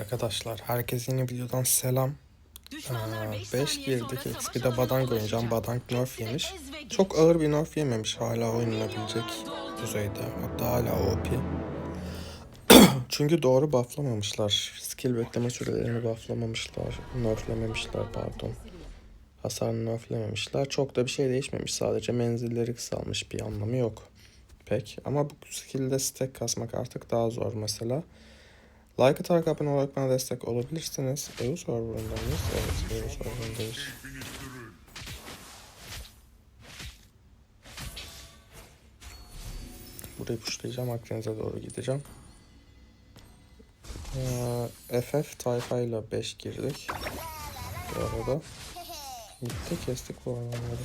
Arkadaşlar herkese yeni videodan selam. Düşmanlar 5 5 girdik. XP'de Badank oynayacağım. Badank nerf yemiş. Çok ağır bir nerf yememiş. Hala oynanabilecek düzeyde. Hatta hala OP. Çünkü doğru bufflamamışlar. Skill bekleme sürelerini bufflamamışlar. Nerflememişler pardon. Hasarını nerflememişler. Çok da bir şey değişmemiş. Sadece menzilleri kısalmış. Bir anlamı yok. Pek. Ama bu skill'de stack kasmak artık daha zor mesela. Like atarak abone olarak bana destek olabilirsiniz. EU serverındayız. Evet, EU serverındayız. Burayı pushlayacağım. Akdeniz'e doğru gideceğim. Ee, FF tayfa ile 5 girdik. Bu arada. Gitti kestik bu adamları.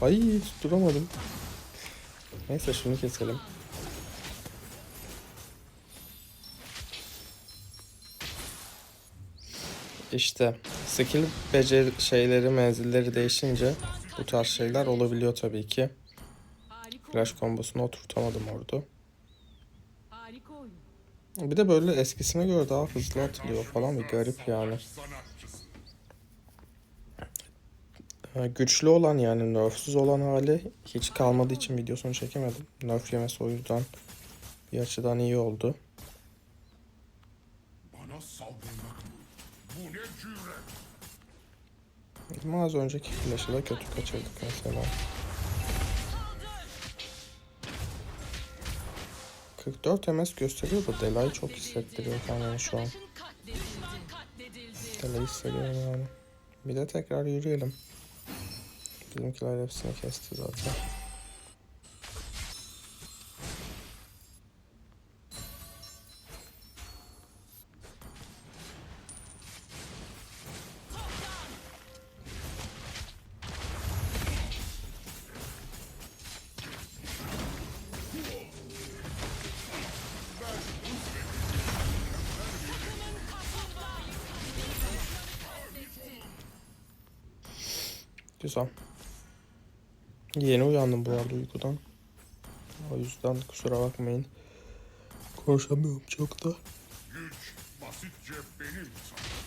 Ay tutturamadım. Neyse şunu keselim. İşte skill beceri şeyleri menzilleri değişince bu tarz şeyler olabiliyor tabii ki. Flash kombosunu oturtamadım oyun. Bir de böyle eskisine göre daha hızlı atılıyor falan bir garip yani. Güçlü olan yani nerfsüz olan hali hiç kalmadığı için videosunu çekemedim. Nerf yemesi o yüzden bir açıdan iyi oldu. Ama az önceki flash'ı da kötü kaçırdık mesela. 44 MS gösteriyor da Delay çok hissettiriyor kendini şu an. Delay hissediyorum yani. Bir de tekrar yürüyelim. Bizimkiler hepsini kesti zaten. Güzel. Yeni uyandım bu arada uykudan. O yüzden kusura bakmayın. Konuşamıyorum çok da. Güç basitçe benim saldırmak.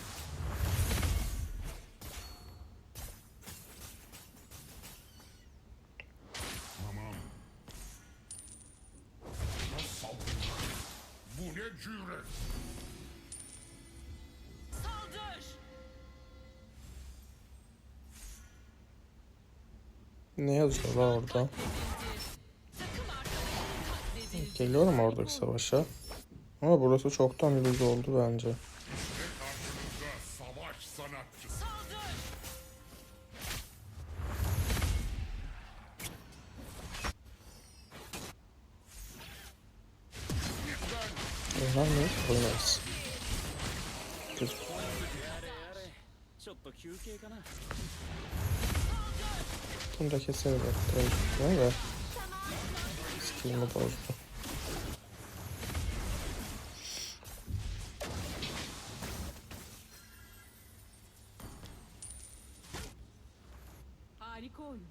Bu ne cüret? Ne yazıyor la orada? Geliyorum oradaki savaşa. Ama burası çoktan ilüz oldu bence. Oynar mıyız? Oynarız. Güzel. Keseriz hatta. Ne de. Skillimi bozdu. Harika oyun.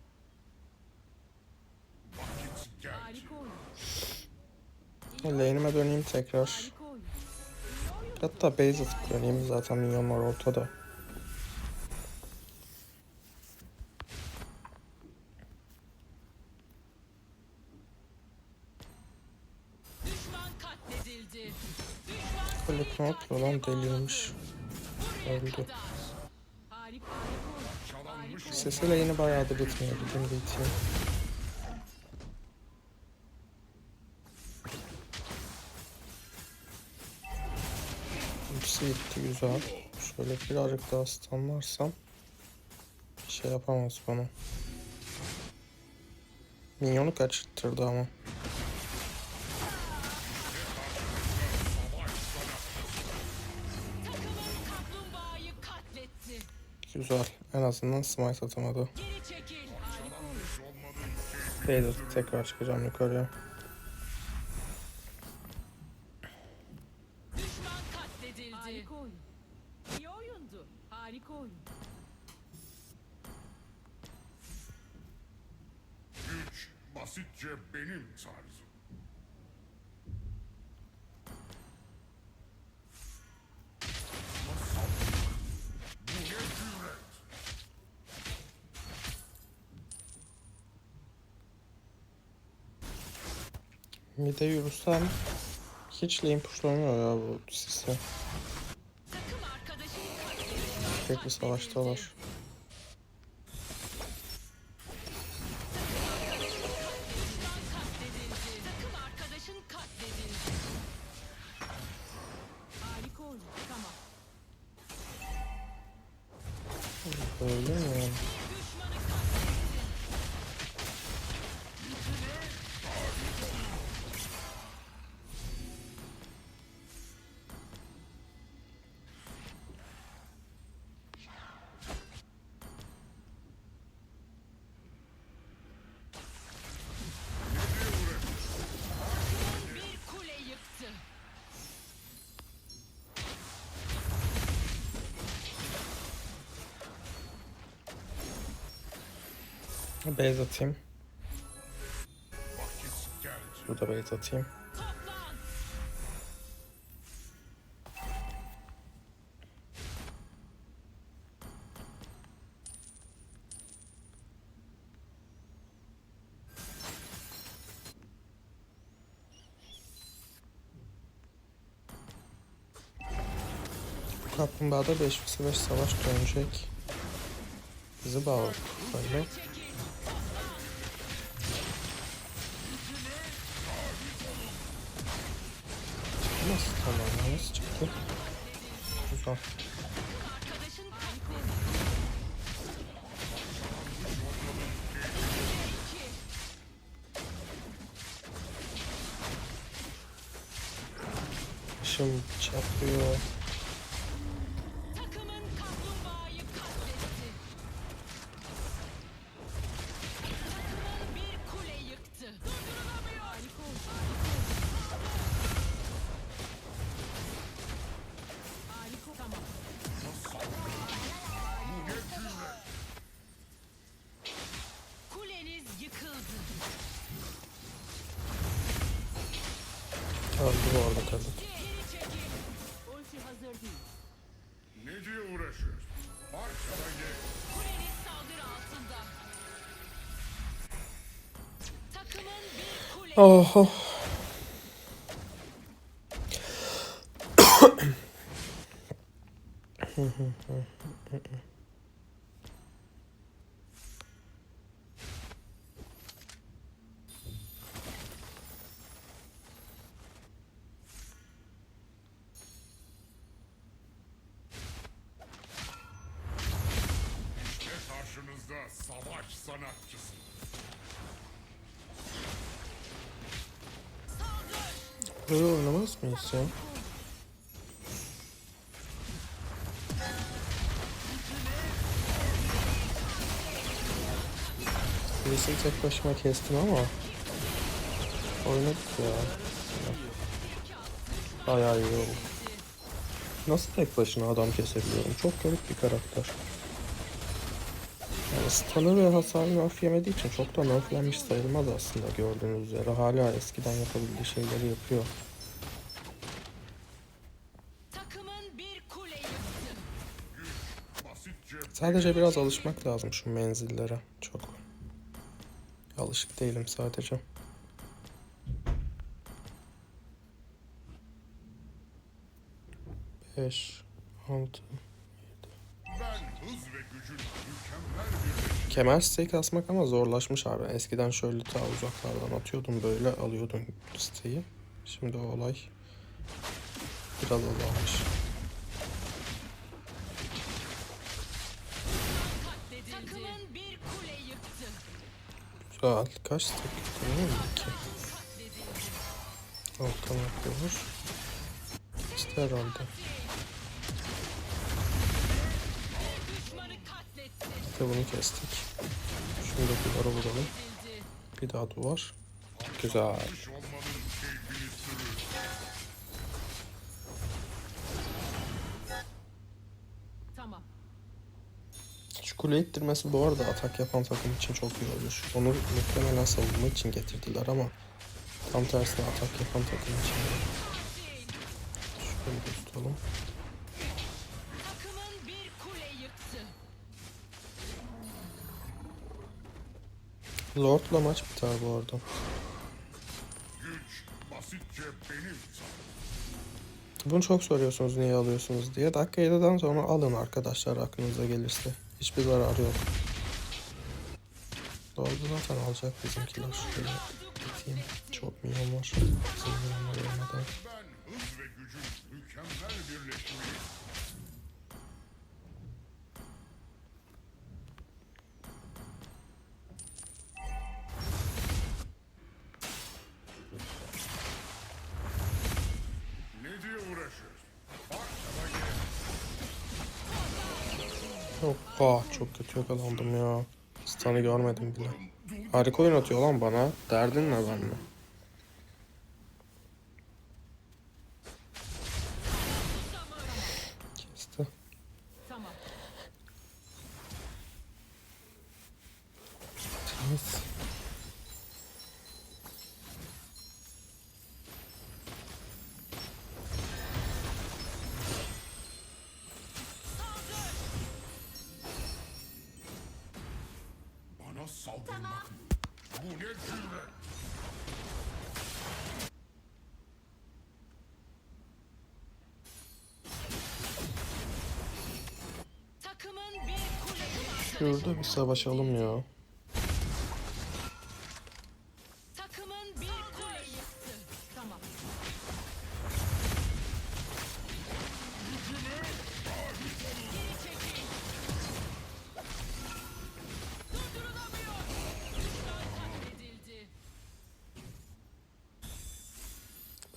Harika oyun. Lane'ime döneyim tekrar. Hatta base atıp döneyim zaten minyonlar ortada. Böyle ne yapıyor lan deliymiş. Öldü. kadar. Harika oyun. Çalanmış Sesi lane'i bayağı da bitmiyor. Gidin biteyim. Hepsi gitti güzel. Şöyle birazcık daha stunlarsam şey yapamaz bana. Minyonu kaçırttırdı ama. Güzel. En azından smite atamadı. Beyler tekrar çıkacağım yukarıya. Düşman katledildi. Oyundu. Harika oyun. güç basitçe benim tarzım. Mide yürüsem hiç lane pushlamıyor ya bu sisi. Sürekli savaştalar. Base atayım. Burada base atayım. Kaplumbağada 5 vs 5 savaş dönecek. Bizi bağladı. Böyle. Nasıl tamam? Nasıl çıktı? Güzel. Arkadaşın harika Öldü bu arada kadın. Ne diye uğraşıyorsun? Parçala ye. Kuleniz saldırı altında. Takımın bir kule Oh, oh. Savaş sanatçısı. Böyle oynamaz mıyız ya? Birisini tek başıma kestim ama oynadık ya. Bayağı iyi oldu. Nasıl tek başına adam kesebiliyorum? Çok garip bir karakter. Stun'ı ve hasarı nerf yemediği için çok da nerflenmiş sayılmaz aslında gördüğünüz üzere. Hala eskiden yapabildiği şeyleri yapıyor. Sadece biraz alışmak lazım şu menzillere. Çok alışık değilim sadece. Beş, altı. Kemer stake asmak ama zorlaşmış abi. Eskiden şöyle ta uzaklardan atıyordun böyle alıyordun siteyi. Şimdi o olay biraz azalmış. Güzel. Kaç değil mi? İki. Alttan yapıyoruz. İşte herhalde. İşte bunu kestik. Şunu da duvara vuralım. Bir daha duvar. Güzel. Şu kule ittirmesi bu arada atak yapan takım için çok iyi olmuş. Onu muhtemelen savunma için getirdiler ama tam tersine atak yapan takım için. Şöyle tutalım. Lord'la maç biter bu arada. Bunu çok soruyorsunuz niye alıyorsunuz diye. Dakika 7'den sonra alın arkadaşlar aklınıza gelirse. Hiçbir zararı yok. Doğru zaten alacak bizimkiler. Şöyle gideyim. Çok milyon var. Bizim milyonlar olmadan. Ben hız ve gücün mükemmel birleşimi. Oha çok kötü yakalandım ya. Stun'ı görmedim bile. Harika oynatıyor lan bana. Derdin ne benimle? Saldırmak. Bu ne cüret? Takımın bir kule Şurada bir savaşalım ya.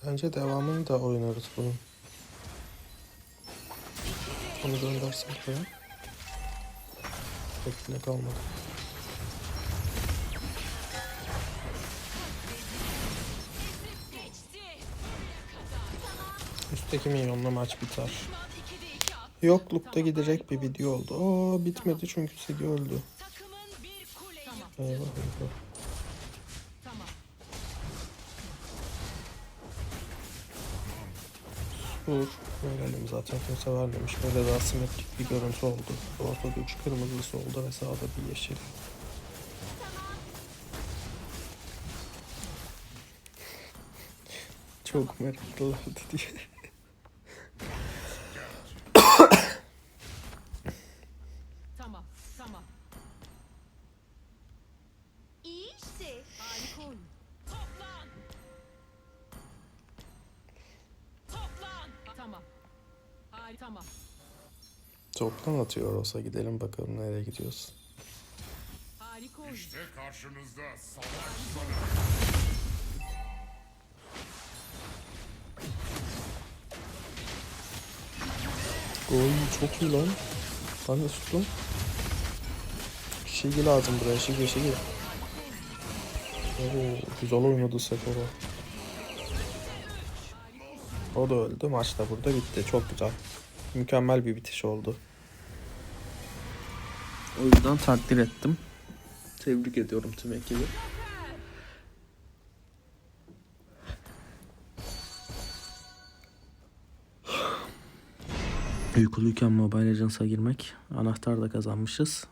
Bence devamını da oynarız bunun. Onu göndersek ya. Pek kalmadı. Üstteki milyonla maç biter. Düşman 2'de 2 attı. Yoklukta gidecek bir video oldu. Aa bitmedi çünkü Sigi öldü. Eyvah eyvah. Vur. Verelim zaten kimse vermemiş. Böyle daha simetrik bir görüntü oldu. Ortada üç kırmızısı oldu ve sağda bir yeşil. Çok meraklılardı diye. Atıyor olsa gidelim bakalım nereye gidiyoruz. İşte karşınızda savaş sanatı. Oy çok iyi lan. Ben de tuttum. Şigi lazım buraya. Şigi şigi. Oo, güzel oynadı Sephora. O da öldü. Maç da burada bitti. Çok güzel. Mükemmel bir bitiş oldu. O yüzden takdir ettim. Tebrik ediyorum tüm ekibi. Uykuluyken Mobile Legends'a girmek. Anahtar da kazanmışız.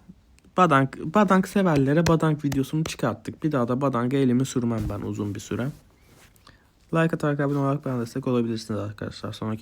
Badank, Badank severlere Badank videosunu çıkarttık. Bir daha da Badank'a elimi sürmem ben uzun bir süre. Like atarak abone olarak bana destek olabilirsiniz arkadaşlar. Sonraki